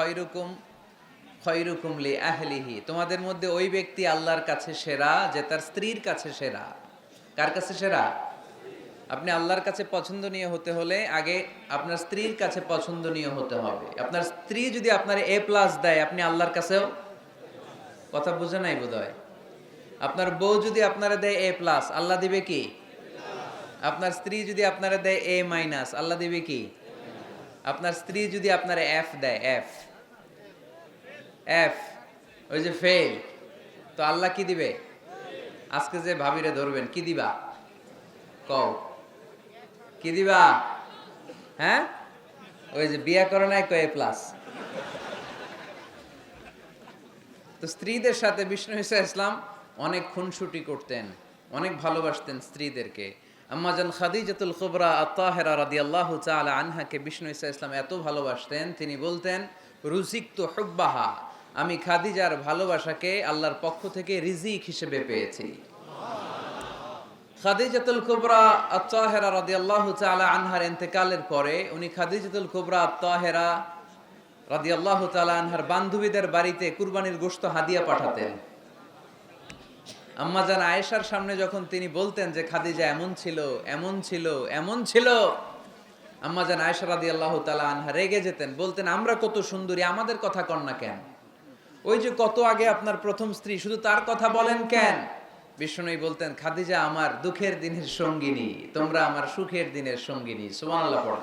খয়রুকুম খয়রুকুম লি আহলিহি। তোমাদের মধ্যে ওই ব্যক্তি আল্লাহর কাছে সেরা যে তার স্ত্রীর কাছে সেরা। কার কাছে সেরা? আপনি আল্লাহর কাছে পছন্দনীয় হতে হলে আগে আপনার স্ত্রীর কাছে পছন্দনীয় হতে হবে। আপনার স্ত্রী যদি আপনার এ প্লাস দেয়, আপনি আল্লাহর কাছেও? কথা বুঝে নাই বোধহয়? আপনার বউ যদি আপনারা দেয় এ প্লাস আল্লাহ দিবে কি? আপনার স্ত্রী যদি আপনারা দেয় এ মাইনাস আল্লাহ দিবে কি? আপনার স্ত্রী যদি আপনার এফ দেয় এফ এফ ওই যে ফেল তো আল্লাহ কি দিবে? আজকে যে ভাবিরে ধরবেন, কি দিবা? কও। কি দিবা? হ্যাঁ? ওই যে বিয়া করে নাই কয়ে প্লাস তো স্ত্রীদের সাথে বিষ্ণু ইসা ইসলাম অনেক খুনসুটি করতেন, অনেক ভালোবাসতেন স্ত্রীদেরকে। আম্মাজান খাদিজাতুল কুবরা আত্তাহেরা রাদিয়াল্লাহু তাআলা আনহাকে বিষ্ণু ইসা ইসলাম এত ভালোবাসতেন, তিনি বলতেন রুজিকতু হুব্বাহা, আমি খাদিজার ভালোবাসাকে আল্লাহর পক্ষ থেকে রিজিক হিসেবে পেয়েছি। খাদিজাতুল কুবরা আত্তাহেরা রাদিয়াল্লাহু তাআলা আনহার ইন্তেকালের পরে উনি খাদিজাতুল কুবরা আত্তাহেরা রাদিয়াল্লাহু তাআলা আনহার বান্ধবীদের বাড়িতে কুরবানির গোশত হাদিয়া পাঠাতেন। আম্মাজান আয়েশার সামনে যখন তিনি বলতেন যে খাদিজা এমন ছিল এমন ছিল এমন ছিল আম্মাজান আয়েশা রাদি আল্লাহ তাআলা আনহা রেগে যেতেন বলতেন আমরা কত সুন্দরী আমাদের কথা কন না কেন? ওই যে কত আগে আপনার প্রথম স্ত্রী শুধু তার কথা বলেন কেন? বিষ্ণুই বলতেন খাদিজা আমার দুঃখের দিনের সঙ্গিনী তোমরা আমার সুখের দিনের সঙ্গিনী সুবহানাল্লাহ পড়ো।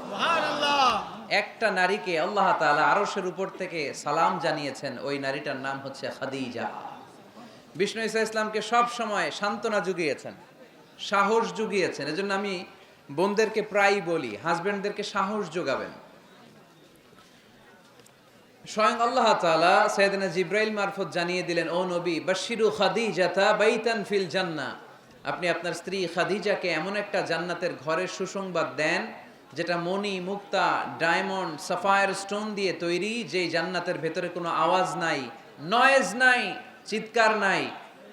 একটা নারীকে আল্লাহ তাআলা আরশের উপর থেকে সালাম জানিয়েছেন ওই নারীটার নাম হচ্ছে খাদিজা। বিষ্ণু ইসা ইসলামকে সব সময় সান্ত্বনা জুগিয়েছেন সাহস জুগিয়েছেন এজন্য আমি বোনদেরকে প্রায়ই বলি, হাজবেন্ডদেরকে সাহস যোগাবেন। স্বয়ং আল্লাহ তাআলা সৈয়দনা জিব্রাইল মারফত জানিয়ে দিলেন, ও নবী বাশিরু খাদিজাতা বাইতান ফিল জান্না আপনি আপনার স্ত্রী খাদিজাকে এমন একটা জান্নাতের ঘরের সুসংবাদ দেন, যেটা মণি, মুক্তা, ডায়মন্ড, সাফায়ার স্টোন দিয়ে তৈরি, যেই জান্নাতের ভেতরে কোনো আওয়াজ নাই, নয়েজ নাই। চিৎকার নাই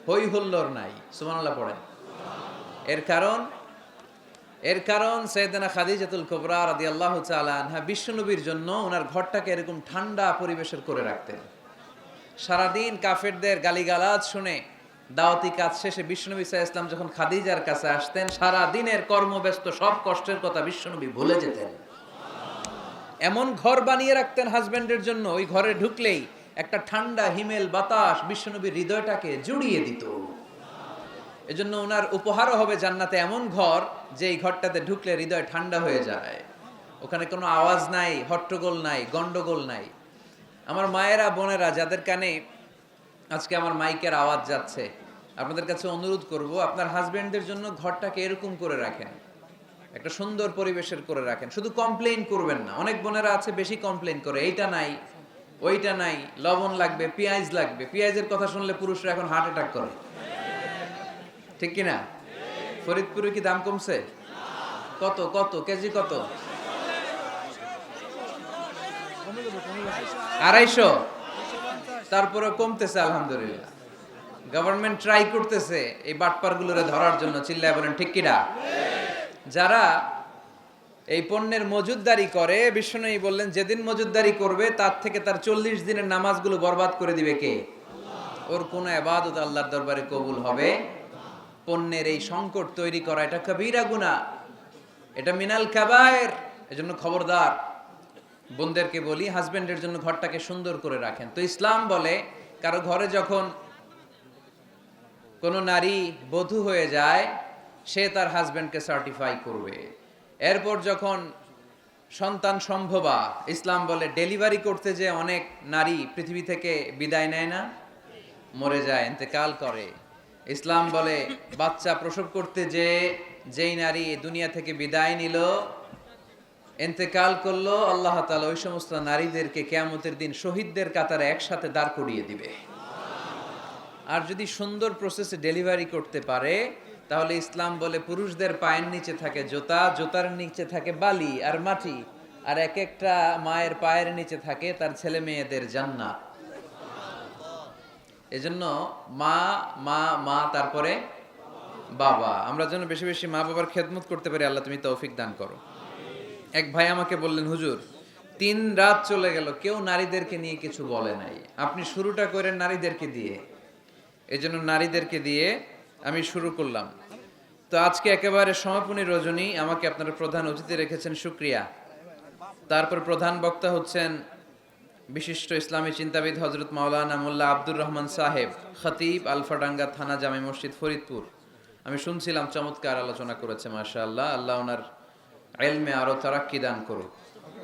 হই হুল্লোড় নাই। সুবহানাল্লাহ পড়েন। এর কারণ এর কারণ সৈয়দনা খাদিজাতুল কুবরা রাদিয়াল্লাহু তাআলা আনহা বিশ্বনবীর জন্য ওনার ঘরটাকে এরকম ঠান্ডা পরিবেশের করে রাখতেন। সারাদিন কাফেরদের গালিগালাজ শুনে দাওয়াতি কাজ শেষে বিশ্বনবী আলাইহি ইসলাম যখন খাদিজার কাছে আসতেন সারা দিনের কর্মব্যস্ত সব কষ্টের কথা বিশ্বনবী ভুলে যেতেন। এমন ঘর বানিয়ে রাখতেন হাজবেন্ডের জন্য, ওই ঘরে ঢুকলেই একটা ঠান্ডা হিমেল বাতাস বিশ্বনবীর হৃদয়টাকে জুড়িয়ে দিত। এজন্য ওনার উপহারও হবে জান্নাতে এমন ঘর যে এই ঘরটাতে ঢুকলে হৃদয় ঠান্ডা হয়ে যায়। ওখানে কোনো আওয়াজ নাই, হট্টগোল নাই গন্ডগোল নাই। আমার মায়েরা, বোনেরা যাদের কানে আজকে আমার মাইকের আওয়াজ যাচ্ছে, আপনাদের কাছে অনুরোধ করব, আপনার হাজবেন্ডদের জন্য ঘরটাকে এরকম করে রাখেন। একটা সুন্দর পরিবেশের করে রাখেন। শুধু কমপ্লেন করবেন না, অনেক বোনেরা আছে বেশি কমপ্লেন করে, এইটা নাই। ওইটা নাই, লবণ লাগবে, পেঁয়াজ লাগবে। পেঁয়াজের কথা শুনলে পুরুষরা এখন হার্ট অ্যাটাক করে। ঠিক কি না ফরিদপুরে কি দাম কমছে? কত কত? কেজি কত? আড়াইশো। তারপরে কমতেছে, আলহামদুলিল্লাহ। গভর্নমেন্ট ট্রাই করতেছে এই বাটপারগুলোরে ধরার জন্য। চিল্লায় বলেন, ঠিক কিনা? যারা এই পণ্যের মজুদদারি করে, বিষ্ণুই বললেন, যেদিন মজুদদারি করবে, তার থেকে তার চল্লিশ দিনের নামাজগুলো বরবাদ করে দিবে কে? ওর কোনো আবাদত আল্লাহর দরবারে কবুল হবে? পণ্যের এই সংকট তৈরি করা, এটা কবিরা গুণা এটা মিনাল কাবায়ের। এজন্য খবরদার। বোনদেরকে বলি, হাজবেন্ডের জন্য ঘরটাকে সুন্দর করে রাখেন। তো ইসলাম বলে, কারও ঘরে যখন কোনো নারী বধূ হয়ে যায়, সে তার হাজবেন্ডকে সার্টিফাই করবে। এরপর যখন সন্তান সম্ভবা, ইসলাম বলে ডেলিভারি করতে যে অনেক নারী পৃথিবী থেকে বিদায় নেয় না, মরে যায়, ইন্তেকাল করে। ইসলাম বলে, বাচ্চা প্রসব করতে যে যেই নারী দুনিয়া থেকে বিদায় নিল, ইন্তেকাল করল, আল্লাহ তাআলা ওই সমস্ত নারীদেরকে কেয়ামতের দিন শহীদদের কাতারে একসাথে দাঁড় করিয়ে দিবে। আর যদি সুন্দর প্রসেসে ডেলিভারি করতে পারে তাহলে ইসলাম বলে পুরুষদের পায়ের নিচে থাকে জোতা, জোতার নিচে থাকে বালি আর মাটি। আর এক একটা মায়ের পায়ের নিচে থাকে তার ছেলে মেয়েদের জান্নাত। এজন্য মা মা মা, তারপরে বাবা। আমরা যেন বেশি বেশি মা বাবার খেদমত করতে পারি, আল্লাহ তুমি তৌফিক দান করো। এক ভাই আমাকে বললেন, হুজুর, তিন রাত চলে গেল, কেউ নারীদেরকে নিয়ে কিছু বলে নাই। আপনি শুরুটা করেন নারীদেরকে দিয়ে। এজন্য নারীদেরকে দিয়ে আমি শুরু করলাম। তো আজকে একেবারে সমাপনী রজনী আমাকে আপনারা প্রধান অতিথি রেখেছেন শুক্রিয়া তারপর প্রধান বক্তা হচ্ছেন বিশিষ্ট ইসলামী চিন্তাবিদ হজরত মাওলানা মোল্লা আব্দুর রহমান সাহেব, খতিব আলফাডাঙ্গা থানা জামে মসজিদ, ফরিদপুর। আমি শুনছিলাম চমৎকার আলোচনা করেছে মাশা আল্লাহ আল্লাহ ওনার এলমে আরও তারাক্কি দান করুক।